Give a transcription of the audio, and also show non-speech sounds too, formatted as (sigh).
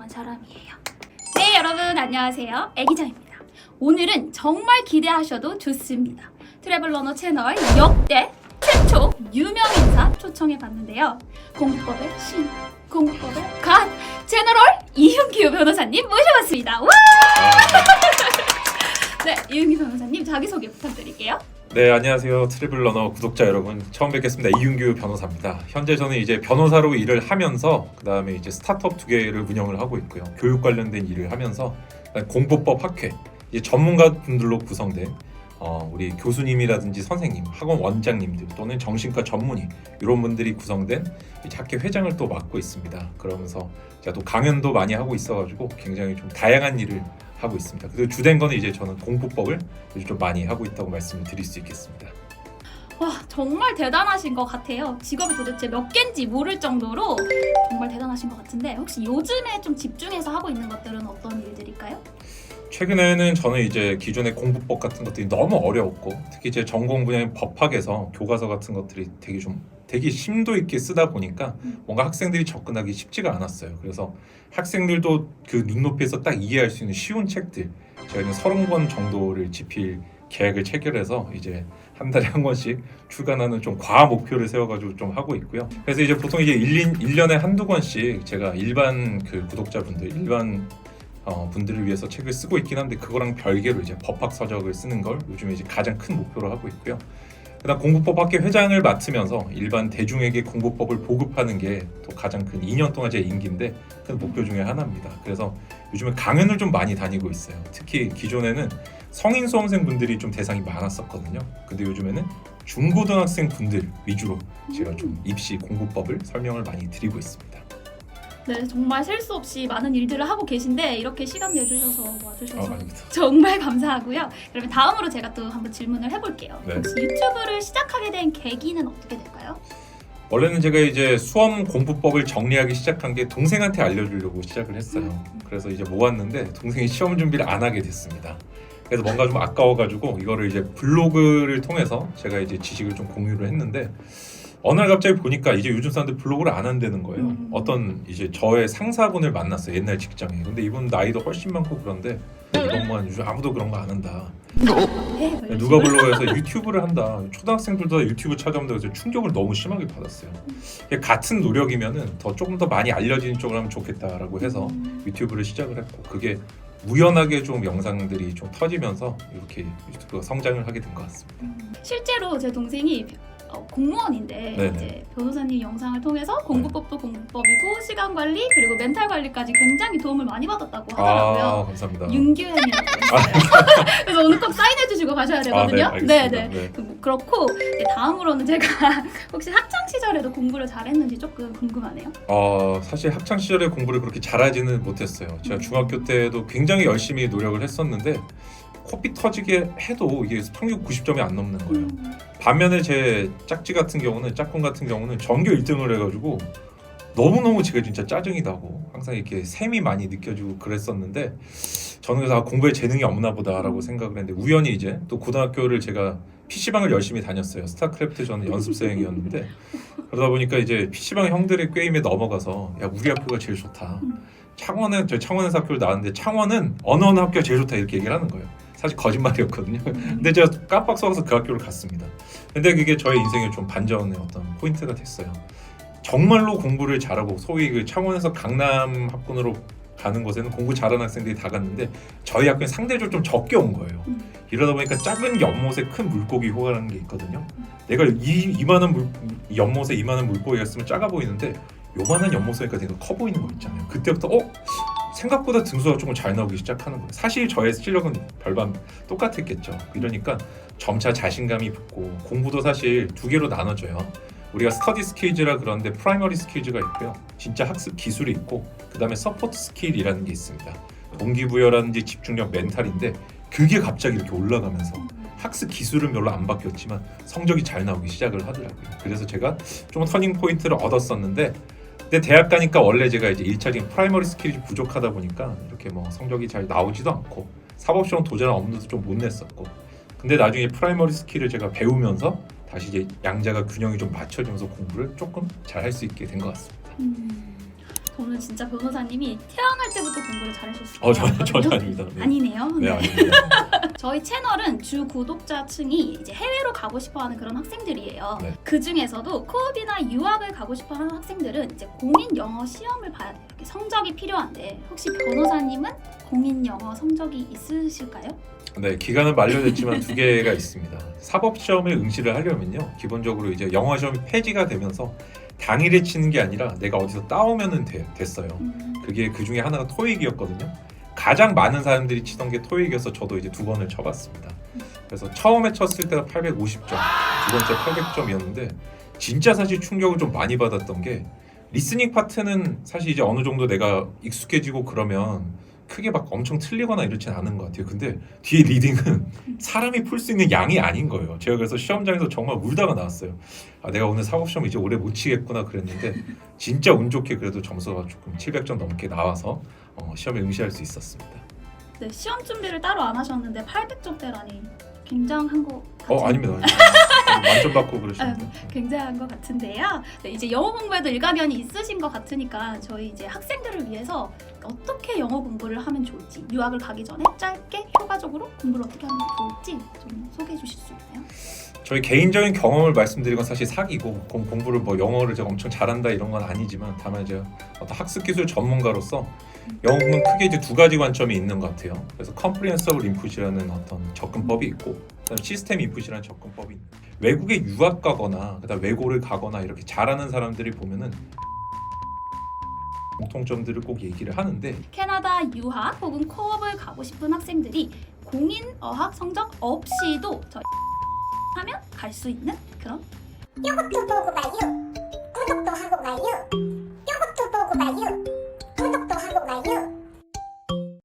유명한 사람이에요. 네, 여러분 안녕하세요. 애기장입니다. 오늘은 정말 기대하셔도 좋습니다. 트래블러너 채널 역대 최초 유명 인사 초청해 봤는데요. 공부법의 신, 공부법의 갓 제너럴 이윤규 변호사님 모셔봤습니다. 와! (laughs) 네, 이윤규 변호사님 자기소개 부탁드릴게요. 네 안녕하세요. 트래블러너 구독자 여러분. 처음 뵙겠습니다. 이윤규 변호사입니다. 현재 저는 이제 변호사로 일을 하면서 그 다음에 이제 스타트업 두 개를 운영을 하고 있고요. 교육 관련된 일을 하면서 그다음에 공부법 학회 전문가 분들로 구성된 어, 우리 교수님이라든지 선생님 학원 원장님들 또는 정신과 전문의 이런 분들이 구성된 학회 회장을 또 맡고 있습니다. 그러면서 제가 또 강연도 많이 하고 있어가지고 굉장히 좀 다양한 일을 하고 있습니다 그리고 주된 거는 이제 저는 공부법을 요즘 좀 많이 하고 있다고 말씀을 드릴 수 있겠습니다. 와 정말 대단하신 것 같아요. 직업이 도대체 몇 개인지 모를 정도로 정말 대단하신 것 같은데 혹시 요즘에 좀 집중해서 하고 있는 것들은 어떤 일들일까요? 최근에는 저는 이제 기존의 공부법 같은 것들이 너무 어려웠고 특히 제 전공 분야인 법학에서 교과서 같은 것들이 되게 좀 되게 심도 있게 쓰다 보니까 음. 뭔가 학생들이 접근하기 쉽지가 않았어요. 그래서 학생들도 그 눈높이에서 딱 이해할 수 있는 쉬운 책들 저희는 30권 정도를 집필 계획을 체결해서 이제 한 달에 한 권씩 출간하는 좀 과한 목표를 세워가지고 좀 하고 있고요. 그래서 이제 보통 이제 1, 1년에 한두 권씩 제가 일반 그 구독자분들, 일반 어, 분들을 위해서 책을 쓰고 있긴 한데 그거랑 별개로 이제 법학 서적을 쓰는 걸 요즘에 이제 가장 큰 목표로 하고 있고요. 그다음 공부법 학회 회장을 맡으면서 일반 대중에게 공부법을 보급하는 게 또 가장 큰 2년 동안 제 임기인데 큰 목표 중에 하나입니다. 그래서 요즘에 강연을 좀 많이 다니고 있어요. 특히 기존에는 성인 수험생 분들이 좀 대상이 많았었거든요. 근데 요즘에는 중고등학생 분들 위주로 제가 좀 입시 공부법을 설명을 많이 드리고 있습니다. 네 정말 셀수 없이 많은 일들을 하고 계신데 이렇게 시간 내주셔서 어, 와주셔서 아닙니다. 정말 (laughs) 감사하고요. 그러면 다음으로 제가 또 한번 질문을 해볼게요. 네. 혹시 유튜브를 시작하게 된 계기는 어떻게 될까요? 원래는 제가 이제 수험 공부법을 정리하기 시작한 게 동생한테 알려주려고 시작을 했어요. 그래서 이제 모았는데 동생이 시험 준비를 안 하게 됐습니다. 그래서 뭔가 좀 아까워가지고 이거를 이제 블로그를 통해서 제가 이제 지식을 좀 공유를 했는데 어느 날 갑자기 보니까 이제 요즘 사람들 블로그를 안 한다는 거예요. 음. 어떤 이제 저의 상사분을 만났어요 옛날 직장에. 근데 이분 나이도 훨씬 많고 그런데 이런 건 요즘 아무도 그런 거 안 한다. 네, 뭐 이런 누가 식으로. 블로그에서 유튜브를 한다. 초등학생들도 다 유튜브 찾아온다 그래서 충격을 너무 심하게 받았어요. 같은 노력이면은 더 조금 더 많이 알려지는 쪽으로 하면 좋겠다라고 해서 음. 유튜브를 시작을 했고 그게 우연하게 좀 영상들이 좀 터지면서 이렇게 유튜브가 성장을 하게 된 것 같습니다. 실제로 제 동생이 어, 공무원인데 네네. 이제 변호사님 영상을 통해서 공부법도 공부법이고 시간 관리 그리고 멘탈 관리까지 굉장히 도움을 많이 받았다고 하더라고요. 아 감사합니다. 윤규현이라고 (laughs) 있어요. 그래서 오늘 꼭 사인해 주시고 가셔야 아, 네, 되거든요. 알겠습니다. 네, 네. 네. 그- 그렇고 이제 다음으로는 제가 (laughs) 혹시 학창 시절에도 공부를 잘했는지 조금 궁금하네요. 어, 사실 학창 시절에 공부를 그렇게 잘하지는 못했어요. 제가 음. 중학교 때도 굉장히 열심히 노력을 했었는데 코피 터지게 해도 이게 평균 90점이 안 넘는 거예요. 음. 반면에 제 짝지 같은 경우는 짝꿍 같은 경우는 전교 1등을 해가지고 너무너무 제가 진짜 짜증이 나고 항상 이렇게 샘이 많이 느껴지고 그랬었는데 저는 그래서 아, 공부에 재능이 없나 보다라고 생각을 했는데 우연히 이제 또 고등학교를 제가 PC방을 열심히 다녔어요. 스타크래프트 저는 연습생이었는데 그러다 보니까 이제 PC방 형들의 게임에 넘어가서 야 우리 학교가 제일 좋다. 창원은 저 창원에서 학교를 나왔는데 창원은 어느 어느 학교가 제일 좋다 이렇게 얘기를 하는 거예요. 사실 거짓말이었거든요. 근데 제가 깜빡 속아서 그 학교를 갔습니다. 근데 그게 저의 인생의 좀 반전의 어떤 포인트가 됐어요. 정말로 공부를 잘하고 소위 그 창원에서 강남 학군으로 가는 곳에는 공부 잘하는 학생들이 다 갔는데 저희 학교는 상대적으로 좀 적게 온 거예요. 음. 이러다 보니까 작은 연못에 큰 물고기 효과라는 게 있거든요. 내가 이 이만한 물 연못에 이만한 물고기가 있으면 작아 보이는데 요만한 연못이니까 내가 커 보이는 거 있잖아요. 그때부터 어 생각보다 등수가 조금 잘 나오기 시작하는 거예요. 사실 저의 실력은 별반 똑같았겠죠. 이러니까 점차 자신감이 붙고 공부도 사실 두 개로 나눠져요. 우리가 스터디 스킬즈라 그러는데 프라이머리 스킬즈가 있고요. 진짜 학습 기술이 있고 그다음에 서포트 스킬이라는 게 있습니다. 동기부여라든지 집중력, 멘탈인데 그게 갑자기 이렇게 올라가면서 학습 기술은 별로 안 바뀌었지만 성적이 잘 나오기 시작을 하더라고요. 그래서 제가 좀 터닝 포인트를 얻었었는데 근데 대학 가니까 원래 제가 이제 일차적인 프라이머리 스킬이 좀 부족하다 보니까 이렇게 뭐 성적이 잘 나오지도 않고 사법시험 도전한 업무도 좀 못 냈었고 근데 나중에 프라이머리 스킬을 제가 배우면서 다시 이제 양자가 균형이 좀 맞춰지면서 공부를 조금 잘 할 수 있게 된 것 같습니다. 음, 저는 진짜 변호사님이 태어날 때부터 공부를 잘하셨어요. 어 전혀 전혀 아닙니다. 네. 아니네요. 네 네. 아닙니다. (laughs) 저희 채널은 주 구독자층이 이제 해외로 가고 싶어하는 그런 학생들이에요. 네. 그 중에서도 코업이나 유학을 가고 싶어하는 학생들은 이제 공인 영어 시험을 봐야 돼요. 성적이 필요한데 혹시 변호사님은 공인 영어 성적이 있으실까요? 네 기간은 만료됐지만 두 개가 있습니다. 사법 시험에 응시를 하려면요 기본적으로 이제 영어 시험이 폐지가 되면서 당일에 치는 게 아니라 내가 어디서 따오면은 돼- 됐어요. 음, 그게 그 중에 하나가 토익이었거든요. 가장 많은 사람들이 치던 게 토익이어서 저도 이제 두 번을 쳐봤습니다. 그래서 처음에 쳤을 때가 850점, 두 번째 800점이었는데 진짜 사실 충격을 좀 많이 받았던 게 리스닝 파트는 사실 이제 어느 정도 내가 익숙해지고 그러면 크게 막 엄청 틀리거나 이렇진 않은 것 같아요. 근데 뒤에 리딩은 (laughs) 사람이 풀 수 있는 양이 아닌 거예요. 제가 그래서 시험장에서 정말 울다가 나왔어요. 아, 내가 오늘 사법시험 이제 오래 못 치겠구나 그랬는데 (laughs) 진짜 운 좋게 그래도 점수가 조금 700점 넘게 나와서 어, 시험에 응시할 수 있었습니다. 네, 시험 준비를 따로 안 하셨는데 800점대라니 굉장한 것 같아요. 어 아닙니다. (laughs) 만점 받고 그러시는데. 굉장한 것 같은데요. 네, 이제 영어 공부에도 일가견이 있으신 것 같으니까 저희 이제 학생들을 위해서 어떻게 영어 공부를 하면 좋을지 유학을 가기 전에 짧게 효과적으로 공부를 어떻게 하면 좋을지 좀 소개해 주실 수 있나요? 저희 개인적인 경험을 말씀드린 건 사실 사기고 공- 공부를 뭐 영어를 제가 엄청 잘한다 이런 건 아니지만 다만 이제 어떤 학습 기술 전문가로서 영어 공부는 크게 이제 두 가지 관점이 있는 것 같아요. 그래서 컴프리hen서블 인풋이라는 어떤 접근법이 있고 그다음에 시스템 인풋이라는 접근법이 있는. 외국에 유학 가거나 그다음 외고를 가거나 이렇게 잘하는 사람들이 보면은 공통점들을 꼭 얘기를 하는데 캐나다 유학 혹은 코업을 가고 싶은 학생들이 공인 어학 성적 없이도 저희 (laughs) 하면 갈 수 있는 그런 요것도 보고 봐요. 구독도 하고 봐요. 요것도 보고 봐요. 구독도 하고 봐요.